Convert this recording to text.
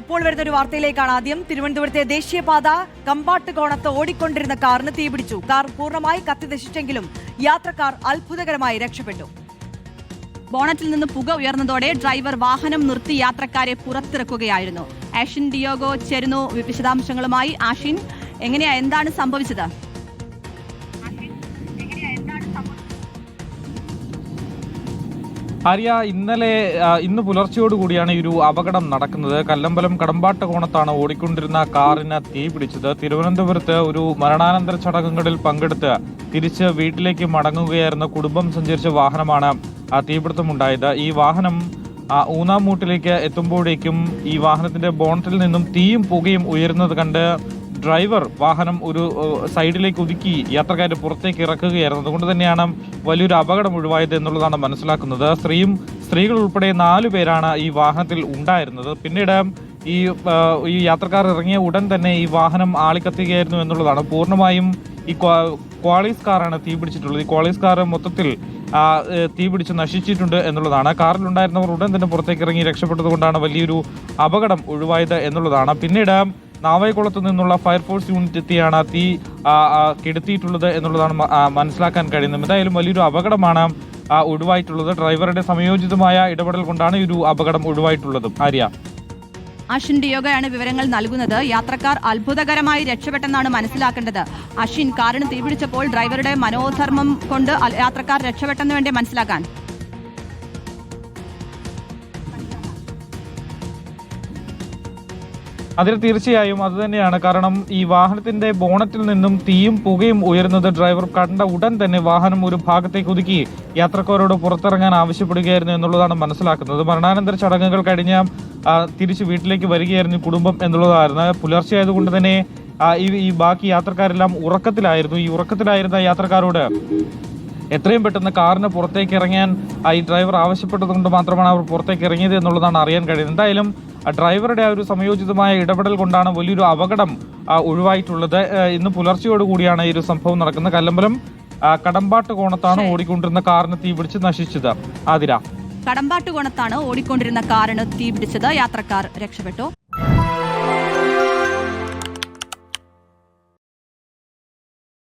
ഇപ്പോൾ വരുന്ന ഒരു വാർത്തയിലേക്കാണ് ആദ്യം. തിരുവനന്തപുരത്തെ ദേശീയപാത കമ്പാട്ട് കോണത്ത് ഓടിക്കൊണ്ടിരുന്ന കാറിന് തീപിടിച്ചു കാർ പൂർണമായി കത്തിനശിച്ചെങ്കിലും യാത്രക്കാർ അത്ഭുതകരമായി രക്ഷപ്പെട്ടു. ബോണറ്റിൽ നിന്ന് പുക ഉയർന്നതോടെ ഡ്രൈവർ വാഹനം നിർത്തി യാത്രക്കാരെ പുറത്തിറക്കുകയായിരുന്നു. ആഷിൻ ഡിയോഗോ ചെരുന്നു വിശദാംശങ്ങളുമായി ആഷിൻ എങ്ങനെയാ എന്താണ് സംഭവിച്ചത്? ആര്യ ഇന്നലെ ഇന്ന് പുലർച്ചെയോടുകൂടിയാണ് ഈ ഒരു അപകടം നടക്കുന്നത്. കല്ലമ്പലം കടമ്പാട്ട കോണത്താണ് ഓടിക്കൊണ്ടിരുന്ന കാറിന് തീ പിടിച്ചത്. തിരുവനന്തപുരത്ത് ഒരു മരണാനന്തര ചടങ്ങുകളിൽ പങ്കെടുത്ത് തിരിച്ച് വീട്ടിലേക്ക് മടങ്ങുകയായിരുന്ന കുടുംബം സഞ്ചരിച്ച വാഹനമാണ് ആ തീപിടുത്തമുണ്ടായത്. ഈ വാഹനം ഊന്നാമൂട്ടിലേക്ക് എത്തുമ്പോഴേക്കും ഈ വാഹനത്തിന്റെ ബോണറ്റിൽ നിന്നും തീയും പുകയും ഉയരുന്നത് കണ്ട് ഡ്രൈവർ വാഹനം ഒരു സൈഡിലേക്ക് ഒതുക്കി യാത്രക്കാരെ പുറത്തേക്ക് ഇറക്കുകയായിരുന്നു. അതുകൊണ്ട് തന്നെയാണ് വലിയൊരു അപകടം ഒഴിവായത് എന്നുള്ളതാണ് മനസ്സിലാക്കുന്നത്. സ്ത്രീയും സ്ത്രീകൾ ഉൾപ്പെടെ നാലു പേരാണ് ഈ വാഹനത്തിൽ ഉണ്ടായിരുന്നത്. പിന്നീട് ഈ ഈ യാത്രക്കാർ ഇറങ്ങിയ ഉടൻ തന്നെ ഈ വാഹനം ആളിക്കത്തുകയായിരുന്നു എന്നുള്ളതാണ്. പൂർണമായും ഈ ക്വാ- ക്വാളീസ് കാറാണ് തീ പിടിച്ചിട്ടുള്ളത്. ഈ ക്വാളീസ് കാർ മൊത്തത്തിൽ തീ പിടിച്ച് നശിച്ചിട്ടുണ്ട് എന്നുള്ളതാണ്. കാറിലുണ്ടായിരുന്നവർ ഉടൻ തന്നെ പുറത്തേക്ക് ഇറങ്ങി രക്ഷപ്പെട്ടതുകൊണ്ടാണ് വലിയൊരു അപകടം ഒഴിവായത് എന്നുള്ളതാണ്. പിന്നീട് നാവായിക്കുളത്ത് നിന്നുള്ള ഫയർഫോഴ്സ് യൂണിറ്റ് എത്തിയാണ് തീ കെടുത്തിയിട്ടുള്ളത് എന്നുള്ളതാണ് മനസ്സിലാക്കാൻ കഴിയുന്നത്. എന്തായാലും വലിയൊരു അപകടമാണ് ഒഴിവായിട്ടുള്ളത്. ഡ്രൈവറുടെ സമയോചിതമായ ഇടപെടൽ കൊണ്ടാണ് ഈ ഒരു അപകടം ഒഴിവായിട്ടുള്ളതും. ആര്യ? അഷിൻ ഡിയോഗയാണ് വിവരങ്ങൾ നൽകുന്നത്. യാത്രക്കാർ അത്ഭുതകരമായി രക്ഷപ്പെട്ടെന്നാണ് മനസ്സിലാക്കേണ്ടത്. അഷിൻ കാറിന് തീപിടിച്ചപ്പോൾ ഡ്രൈവറുടെ മനോധർമ്മം കൊണ്ട് യാത്രക്കാർ രക്ഷപ്പെട്ടെന്ന് വേണ്ടി മനസ്സിലാക്കാൻ? അതിൽ തീർച്ചയായും അത് തന്നെയാണ്. കാരണം ഈ വാഹനത്തിന്റെ ബോണറ്റിൽ നിന്നും തീയും പുകയും ഉയരുന്നത് ഡ്രൈവർ കണ്ട ഉടൻ തന്നെ വാഹനം ഒരു ഭാഗത്തേക്ക് ഒതുക്കി യാത്രക്കാരോട് പുറത്തിറങ്ങാൻ ആവശ്യപ്പെടുകയായിരുന്നു എന്നുള്ളതാണ് മനസ്സിലാക്കുന്നത്. മരണാനന്തര ചടങ്ങുകൾ കഴിഞ്ഞ തിരിച്ചു വീട്ടിലേക്ക് വരികയായിരുന്നു കുടുംബം എന്നുള്ളതായിരുന്നു. പുലർച്ചെ ആയതുകൊണ്ട് തന്നെ ഈ ബാക്കി യാത്രക്കാരെല്ലാം ഉറക്കത്തിലായിരുന്നു. ഈ ഉറക്കത്തിലായിരുന്ന യാത്രക്കാരോട് എത്രയും പെട്ടെന്ന് കാറിന് പുറത്തേക്ക് ഇറങ്ങാൻ ഈ ഡ്രൈവർ ആവശ്യപ്പെട്ടതുകൊണ്ട് മാത്രമാണ് അവർ പുറത്തേക്ക് ഇറങ്ങിയത് എന്നുള്ളതാണ് അറിയാൻ കഴിയുന്നത്. എന്തായാലും ഡ്രൈവറുടെ ആ ഒരു സമയോചിതമായ ഇടപെടൽ കൊണ്ടാണ് വലിയൊരു അപകടം ഒഴിവായിട്ടുള്ളത്. ഇന്ന് പുലർച്ചെയോടുകൂടിയാണ് ഈ ഒരു സംഭവം നടക്കുന്നത്. കല്ലമ്പലം കടമ്പാട്ട് കോണത്താണ് ഓടിക്കൊണ്ടിരുന്ന കാറിന് തീ പിടിച്ച് നശിച്ചത്. ആതിര. കടമ്പാട്ട് കോണത്താണ് ഓടിക്കൊണ്ടിരുന്ന കാറിന് തീപിടിച്ചത് യാത്രക്കാർ രക്ഷപ്പെട്ടു.